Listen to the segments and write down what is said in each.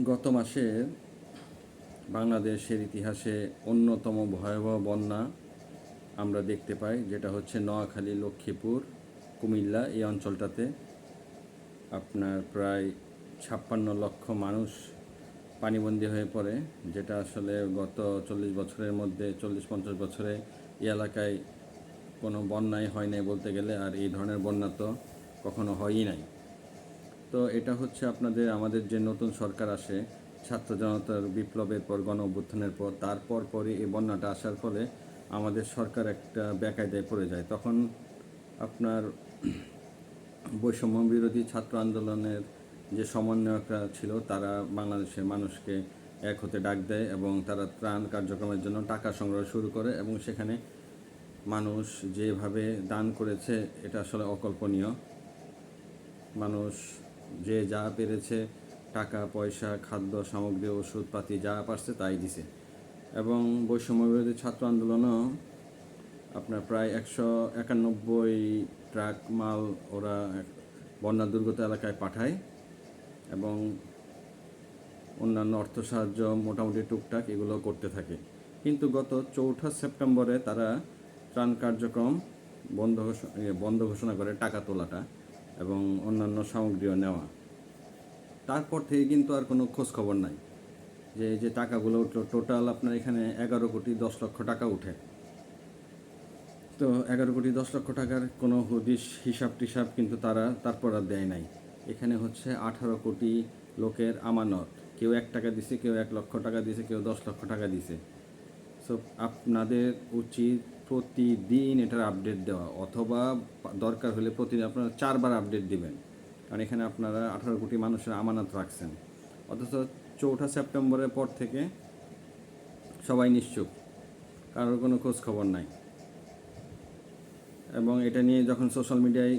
গত মাসে বাংলাদেশের ইতিহাসে অন্যতম ভয়াবহ বন্যা আমরা দেখতে পাই, যেটা হচ্ছে নোয়াখালী, লক্ষ্মীপুর, কুমিল্লা এই অঞ্চলটাতে। আপনার প্রায় ছাপ্পান্ন লক্ষ মানুষ পানিবন্দী হয়ে পড়ে, যেটা আসলে গত চল্লিশ বছরের মধ্যে, চল্লিশ পঞ্চাশ বছরে এই এলাকায় কোনো বন্যাই হয় নাই বলতে গেলে, আর এই ধরনের বন্যা তো কখনো হয়ই নাই। তো এটা হচ্ছে আপনাদের, আমাদের যে নতুন সরকার আসে, ছাত্র জনতার বিপ্লবের পর, গণ অভ্যুত্থানের পর, তারপর পরে এই বন্যাটা আসার ফলে আমাদের সরকার একটা বেকায়দায় পড়ে যায়। তখন আপনার বৈষম্য বিরোধী ছাত্র আন্দোলনের যে সমন্বয়করা ছিল, তারা বাংলাদেশের মানুষকে এক হতে ডাক দেয় এবং তারা ত্রাণ কার্যক্রমের জন্য টাকা সংগ্রহ শুরু করে এবং সেখানে মানুষ যেভাবে দান করেছে, এটা আসলে অকল্পনীয়। মানুষ যে যা পেরেছে, টাকা, পয়সা, খাদ্য, সামগ্রী, ওষুধপাতি যা পারছে তাই দিছে। এবং বৈষম্য বিরোধী ছাত্র আন্দোলনও আপনার প্রায় একশো একানব্বই ট্রাক মাল ওরা বন্যা দুর্গত এলাকায় পাঠায় এবং অন্যান্য অর্থ সাহায্য মোটামুটি টুকটাক এগুলো করতে থাকে। কিন্তু গত চৌঠা সেপ্টেম্বরে তারা ত্রাণ কার্যক্রম বন্ধ বন্ধ ঘোষণা করে টাকা তোলাটা। এবং অন্যান্য সামগ্রীও নেওয়া। তারপর থেকে কিন্তু আর কোনো খোঁজ খবর নাই। যে যে টাকাগুলো উঠল, টোটাল আপনার এখানে এগারো কোটি দশ লক্ষ টাকা উঠে। তো এগারো কোটি দশ লক্ষ টাকার কোনো হদিশ, হিসাব টিসাব কিন্তু তারা তারপর আর দেয় নাই। এখানে হচ্ছে আঠারো কোটি লোকের আমানত। কেউ এক টাকা দিছে, কেউ এক লক্ষ টাকা দিছে, কেউ দশ লক্ষ টাকা দিছে। সো আপনাদের উচিত প্রতিদিন এটার আপডেট দেওয়া অথবা দরকার হলে প্রতিদিন আপনারা চারবার আপডেট দিবেন। কারণ এখানে আপনারা আঠারো কোটি মানুষের আমানত রাখছেন। অথচ চৌঠা সেপ্টেম্বরের পর থেকে সবাই নিশ্চুপ। কারোর কোনো খোঁজ খবর নাই। এবং এটা নিয়ে যখন সোশ্যাল মিডিয়ায়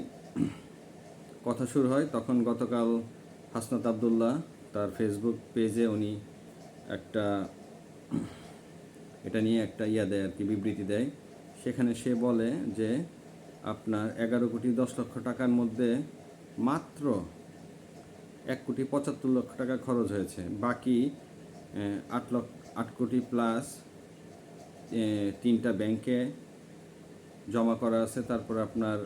কথা শুরু হয়, তখন গতকাল হাসনাত আবদুল্লাহ তার ফেসবুক পেজে উনি একটা এটা নিয়ে একটা ইয়া দেয় আর কি, বিবৃতি দেয়। সেখানে সে বলে যে, আপনার এগারো কোটি দশ লক্ষ টাকার মধ্যে মাত্র এক কোটি পঁচাত্তর লক্ষ টাকা খরচ হয়েছে। বাকি আট লক্ষ, আট কোটি প্লাস তিনটা ব্যাংকে জমা করা আছে। তারপর আপনার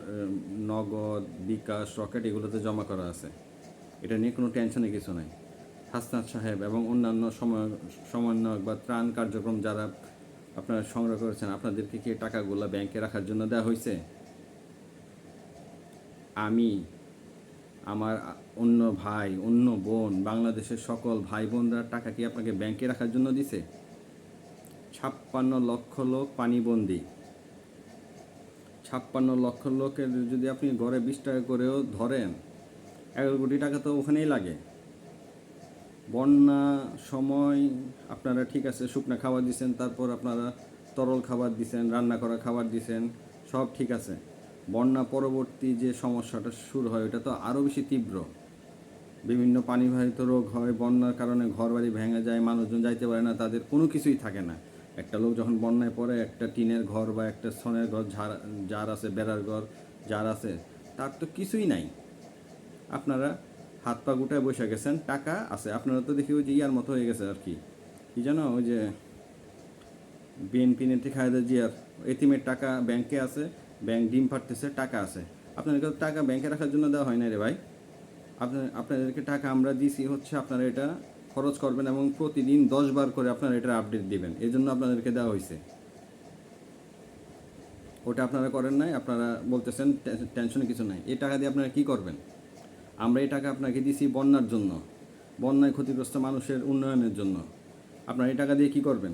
নগদ, বিকাশ, রকেট এগুলোতে জমা করা আছে। এটা নিয়ে কোনো টেনশনে কিছু নাই। হাসনাত সাহেব এবং অন্যান্য সময়, সমন্বয়ক বা ত্রাণ কার্যক্রম যারা আপনারা সংগ্রহ করেছেন, আপনাদেরকে কি টাকাগুলো ব্যাংকে রাখার জন্য দেওয়া হয়েছে? আমি, আমার অন্য ভাই, অন্য বোন, বাংলাদেশের সকল ভাই বোনরা টাকা কি আপনাকে ব্যাংকে রাখার জন্য দিছে? ছাপ্পান্ন লক্ষ লোক পানিবন্দী। ছাপ্পান্ন লক্ষ লোকের যদি আপনি ঘরে বিশ টাকা করেও ধরেন, এগারো কোটি টাকা তো ওখানেই লাগে। বন্যা সময় আপনারা ঠিক আছে, শুকনো খাবার দিছেন, তারপর আপনারা তরল খাবার দিছেন, রান্না করা খাবার দিছেন, সব ঠিক আছে। বন্যা পরবর্তী যে সমস্যাটা শুরু হয়, ওটা তো আরও বেশি তীব্র। বিভিন্ন পানিবাহিত রোগ হয়, বন্যার কারণে ঘর বাড়ি ভেঙে যায়, মানুষজন যাইতে পারে না, তাদের কোনো কিছুই থাকে না। একটা লোক যখন বন্যায় পড়ে, একটা টিনের ঘর বা একটা ছনের ঘর, ঝাড় যার আছে, বেড়ার ঘর যার আছে, তার তো কিছুই নাই। আপনারা হাত পা গুটায় বসে গেছেন, টাকা আছে। আপনারা তো দেখি ওই যে ইয়ার মতো হয়ে গেছে আর কি। কি জানো, ওই যে বিএনপি নেত্রী খালেদা জিয়ার এতিমের টাকা ব্যাংকে আছে, ব্যাংক ডিম ফাটতেছে, টাকা আছে। আপনাদেরকে টাকা ব্যাংকে রাখার জন্য দেওয়া হয় না রে ভাই। আপনার আপনাদেরকে টাকা আমরা দিছি হচ্ছে আপনারা এটা খরচ করবেন এবং প্রতিদিন দশ বার করে আপনারা এটা আপডেট দিবেন। এই জন্য আপনাদেরকে দেওয়া হয়েছে ওটা আপনারা করেন নাই, আপনারা বলতেছেন টে- টেনশনে কিছু নাই। এই টাকা দিয়ে আপনারা কি করবেন? আমরা এই টাকা আপনাকে দিছি বন্যার জন্য, বন্যায় ক্ষতিগ্রস্ত মানুষের উন্নয়নের জন্য। আপনারা এই টাকা দিয়ে কি করবেন?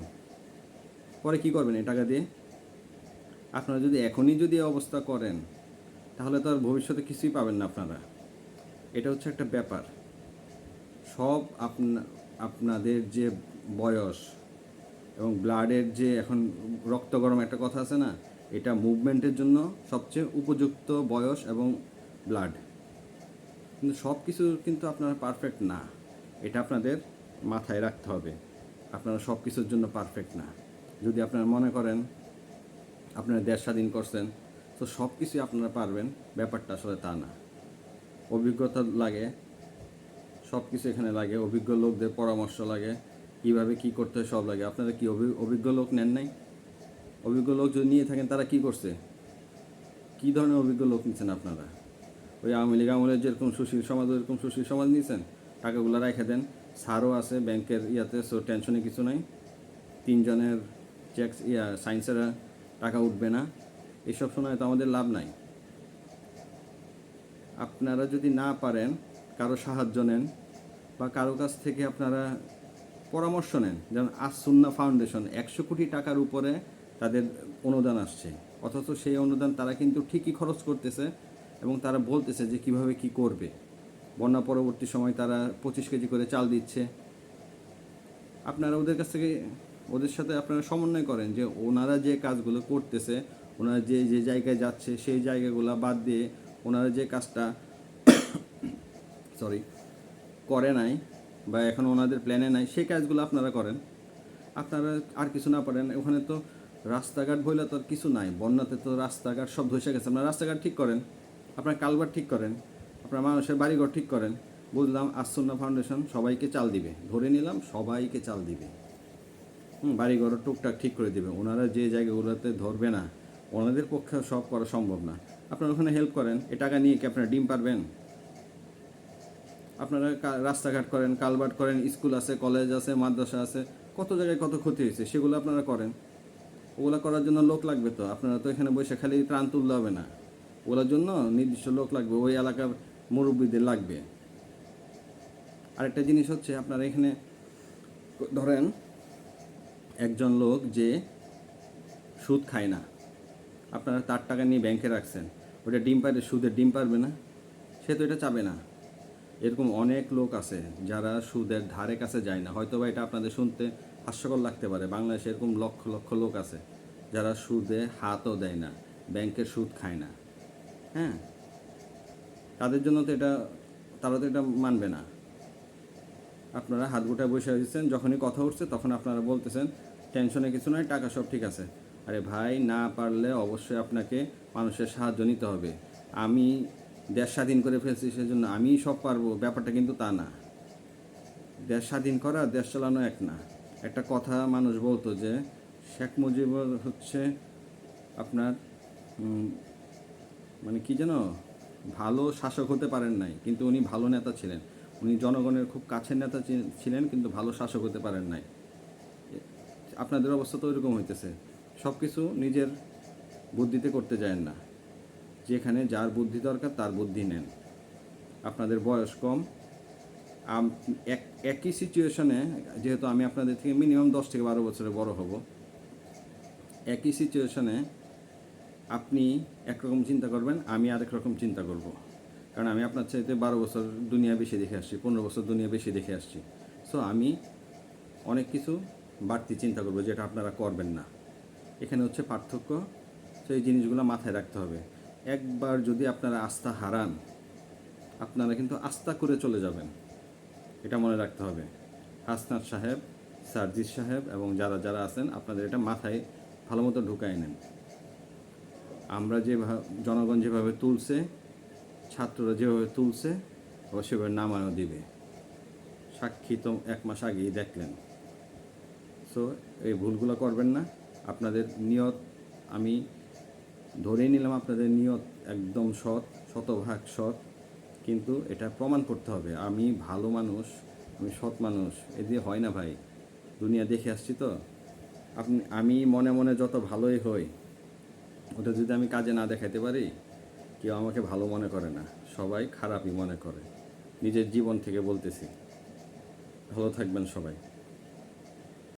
পরে কি করবেন এই টাকা দিয়ে? আপনারা যদি এখনই যদি অবস্থা করেন, তাহলে তো আর ভবিষ্যতে কিছুই পাবেন না আপনারা। এটা হচ্ছে একটা ব্যাপার। সব আপনা, আপনাদের যে বয়স এবং ব্লাডের যে এখন রক্ত গরম একটা কথা আছে না, এটা মুভমেন্টের জন্য সবচেয়ে উপযুক্ত বয়স এবং ব্লাড। কিন্তু সব কিছু কিন্তু আপনারা পারফেক্ট না। এটা আপনাদের মাথায় রাখতে হবে। আপনারা সব কিছুর জন্য পারফেক্ট না। যদি আপনারা মনে করেন, আপনারা দেশ স্বাধীন করছেন, তো সব কিছুই আপনারা পারবেন, ব্যাপারটা আসলে তা না। অভিজ্ঞতা লাগে, সব কিছু এখানে লাগে, অভিজ্ঞ লোকদের পরামর্শ লাগে, কীভাবে কী করতে হয় সব লাগে। আপনারা কি অভি- অভিজ্ঞ লোক নেন নাই? অভিজ্ঞ লোক যদি নিয়ে থাকেন, তারা কি করছে? কী ধরনের অভিজ্ঞ লোক নিচ্ছেন আপনারা? ওই আওয়ামী লীগ আমলের যেরকম সুশীল সমাজ ওইরকম সুশীল সমাজ নিয়েছেন, টাকাগুলো রেখে দেন। সারও আছে ব্যাংকের ইয়াতে, সো টেনশনে কিছু নাই। তিনজনের চেক ইয়া সায়েন্সের টাকা উঠবে না। এসব সময় তো আমাদের লাভ নাই। আপনারা যদি না পারেন, কারও সাহায্য নেন বা কারও কাছ থেকে আপনারা পরামর্শ নেন, যেমন আসুন্না ফাউন্ডেশন, একশো কোটি টাকার উপরে তাদের অনুদান আসছে। অথচ সেই অনুদান তারা কিন্তু ঠিকই খরচ করতেছে। এবং তারা বলতেছে যে কীভাবে কি করবে। বন্যা পরবর্তী সময় তারা পঁচিশ কেজি করে চাল দিচ্ছে। আপনারা ওদের কাছ থেকে, ওদের সাথে আপনারা সমন্বয় করেন যে ওনারা যে কাজগুলো করতেছে, ওনারা যে যে জায়গায় যাচ্ছে সেই জায়গাগুলো বাদ দিয়ে ওনারা যে কাজটা সরি করে নাই বা এখন ওনাদের প্ল্যানে নাই, সেই কাজগুলো আপনারা করেন। আপনারা আর কিছু না পারেন, ওখানে তো রাস্তাঘাট বইলে তো আর কিছু নাই, বন্যাতে তো রাস্তাঘাট সব ধসে গেছে। আপনারা রাস্তাঘাট ঠিক করেন। আপনার কালবার ঠিক করেন, আপনার মানুষের বাড়িঘর ঠিক করেন, বুঝলাম আসন্না ফাউন্ডেশন সবাইকে চাল দিবে। ধরে নিলাম সবাইকে চাল দিবে। হুম, বাড়িঘর টুকটাক ঠিক করে দিবে। ওনারা যে জায়গাগুলোতে ধরবে না, ওনাদের পক্ষে সব করা সম্ভব না। আপনারা ওখানে হেল্প করেন, এ টাকা নিয়ে কি আপনারা ডিম পারবেন? আপনারা রাস্তাঘাট করেন কালভার্ট করেন, স্কুল আছে, কলেজ আছে, মাদ্রাসা আছে, কত জায়গায় কত ক্ষতি হয়েছে, সেগুলো আপনারা করেন। ওগুলো করার জন্য লোক লাগবে তো, আপনারা তো এখানে বসে খালি ত্রাণ তুললে হবে না। ওগুলোর জন্য নির্দিষ্ট লোক লাগবে, ওই এলাকার মুরব্বীদের লাগবে। আরেকটা জিনিস হচ্ছে আপনারা এখানে ধরেন একজন লোক যে সুদ খায় না, আপনারা তার টাকা নিয়ে ব্যাংকে রাখছেন ওটা ডিম পারে সুদের ডিম পারবে না, সে তো এটা চাবে না। এরকম অনেক লোক আছে যারা সুদের ধারে কাছে যায় না হয়তো বা এটা আপনাদের শুনতে হাস্যকর লাগতে পারে, বাংলাদেশে এরকম লক্ষ লক্ষ লোক আছে যারা সুদে হাতও দেয় না ব্যাংকের সুদ খায় না। হ্যাঁ। তাদের জন্য তো এটা, তারা তো এটা মানবে না। আপনারা হাত গোটায় বসে দিচ্ছেন যখনই কথা উঠছে তখন আপনারা বলতেছেন, টেনশনে কিছু নয় টাকা সব ঠিক আছে। আরে ভাই, না পারলে অবশ্যই আপনাকে মানুষের সাহায্য নিতে হবে। আমি দেশ স্বাধীন করে ফেলছি সেজন্য আমি সব পারব, ব্যাপারটা কিন্তু তা না। দেশ স্বাধীন করা, দেশ চালানো এক না। একটা কথা মানুষ বলতো যে, শেখ মুজিবুর হচ্ছে আপনার মানে কি যেন ভালো শাসক হতে পারেন নাই, কিন্তু উনি ভালো নেতা ছিলেন। উনি জনগণের খুব কাছের নেতা ছিলেন, কিন্তু ভালো শাসক হতে পারেন নাই। আপনাদের অবস্থা তো ওইরকম হইতেছে। সব কিছু নিজের বুদ্ধিতে করতে যায় না। যেখানে যার বুদ্ধি দরকার, তার বুদ্ধি নেন। আপনাদের বয়স কম। এক- একই সিচুয়েশনে যেহেতু আমি আপনাদের থেকে মিনিমাম দশ থেকে বারো বছরে বড় হব, একই সিচুয়েশনে আপনি একরকম চিন্তা করবেন, আমি আরেক রকম চিন্তা করব। কারণ আমি আপনার চাইতে বারো বছর দুনিয়া বেশি দেখে আসছি, পনেরো বছর দুনিয়া বেশি দেখে আসছি। সো আমি অনেক কিছু বাড়তি চিন্তা করব যেটা আপনারা করবেন না। এখানে হচ্ছে পার্থক্য, তো এই জিনিসগুলো মাথায় রাখতে হবে। একবার যদি আপনারা আস্থা হারান, আপনারা কিন্তু আস্থা করে চলে যাবেন। এটা মনে রাখতে হবে। হাসনাত সাহেব, সার্জিস সাহেব এবং যারা যারা আছেন, আপনাদের এটা মাথায় ভালো মতো ঢুকায় নেন। আমরা যেভাবে, জনগণ যেভাবে তুলছে, ছাত্ররা যেভাবে তুলছে, ও সেভাবে নামানো দিবে। সাক্ষী তো এক মাস আগেই দেখলেন। সো এই ভুলগুলো করবেন না। আপনাদের নিয়ত, আমি ধরেই নিলাম আপনাদের নিয়ত একদম সৎ, শতভাগ সৎ, কিন্তু এটা প্রমাণ করতে হবে। আমি ভালো মানুষ, আমি সৎ মানুষ, এ দিয়ে হয় না ভাই। দুনিয়া দেখে আসছি তো। আপনি, আমি মনে মনে যত ভালোই হই ওটা যদি আমি কাজে না দেখাতে পারি, কেউ আমাকে ভালো মনে করে না। সবাই খারাপই মনে করে। নিজের জীবন থেকে বলতেছি। ভালো থাকবেন সবাই।